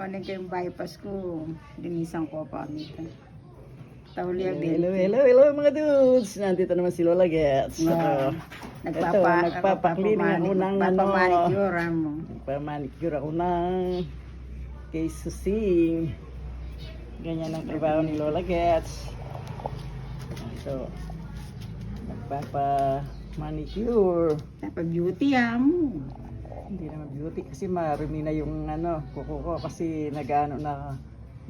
ano kayong bypass ko, linisan ko pa nito. Tauliya Hello, hello, hello mga dudes! Nandito naman si Lola Gets. So, nagpapa, Ito, nagpapaklining ako ng ano. Nagpapamanicure mo. Nagpamanicure ako ng kay Susing. Ganyan ang trabaho ni Lola Gets. So, nagpapa-manicure. Napa-beauty ah mo. Hindi naman beauty kasi marumi na yung ano, kuko ko kasi nag-ano na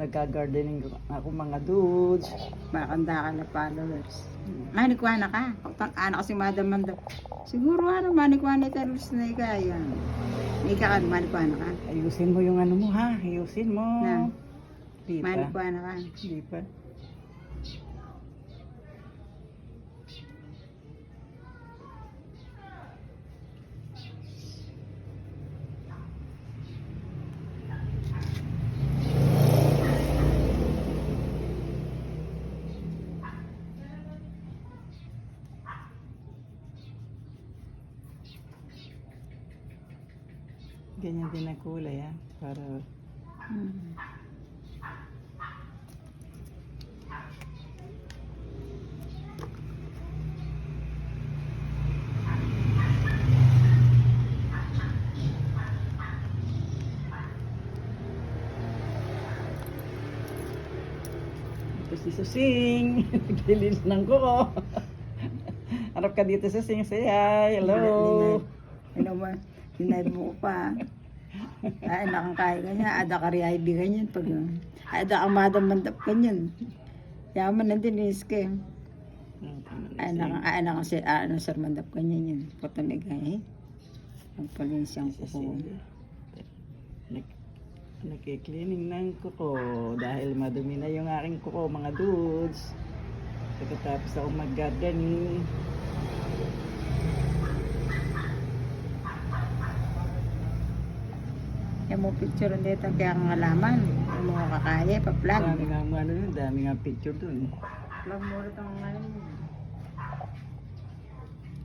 nagka-gardening ako mga dudes. Makanda ka na followers. Manikwana ka. Pagkakana kasi madam manda. Siguro ano, manikwana terus na ikaya. Ika ka, manikwana ka. Ayusin mo yung ano mo ha, ayusin mo. Na. Di pa. Manikwana ka. Di pa. Ganyan din ang kulay ha, para Hmm. Ito si Susing. Naglilinis ng kuko. Harap ka dito Susing. Say hi. Hello. Ano ba? Hinay mo ko pa. Ay, nakakaya ganyan. Ada ka rin ganyan. Pag, ada ka madam mandap ganyan. Yaman na din iske. Ay, naka, ay, naka, si, ah, ano, sir, mandap ganyan yun. Patunig ay. Pagpalinis yung kuko. Nag Nagki-cleaning ng kuko dahil madumi na yung aking kuko mga dudes. Pagkatapos ako mag-gardening. Yung mo picture dito kaya ang alaman. Yung mga kakaya, pa-plan. Dami nga mga ano yun, dami nga picture dun. Plan mo rin ang alam mo.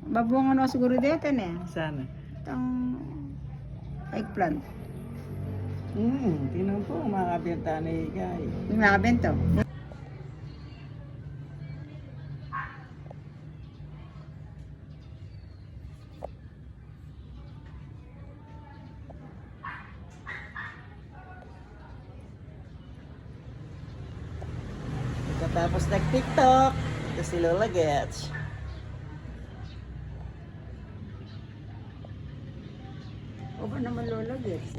Babungan mo siguro dito na eh. Sana. Itong eggplant. Hmm, tinan po, mga kabiyanta na ikay. Yung Pagkatapos nag-tiktok, ito si Lola Gets. O ba naman lola gets?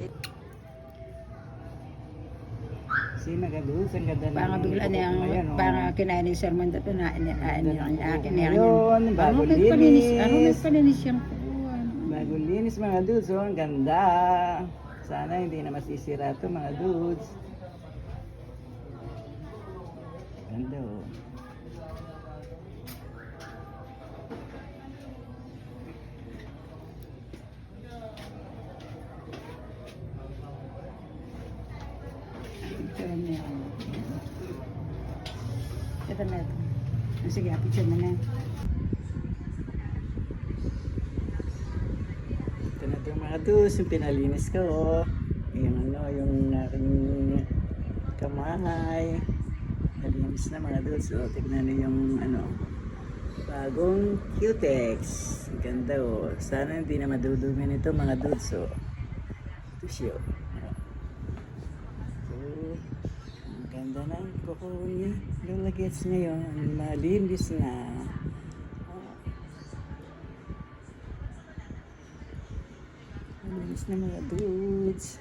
Si Magadudes, ang ganda ng Baka bigla niya, oh. baka kinain ni Sir Manda to na ini Ganda ini ng akin niya. ngayon, bago Ano linis. Ano nagpalinis yung kukuhan? Bago linis mga dudes, oh, ang ganda. Sana hindi na masisira to mga dudes. Ganda oh. Picture niya. Ito na ito. Ah, Sige, picture mo na. Ito na itong mga dudes, yung pinalinis ko. Yung ano, yung aking kamay. Nalinis na mga dudes. Oh. Tignan niyo yung ano, bagong cutex. Ganda oh. Sana hindi na madudumi nito mga dudes. Oh. Ito siya. oh. So, ang ganda ng kuko niya. Lola gets ngayon. Malinis na. Malinis na mga dudes.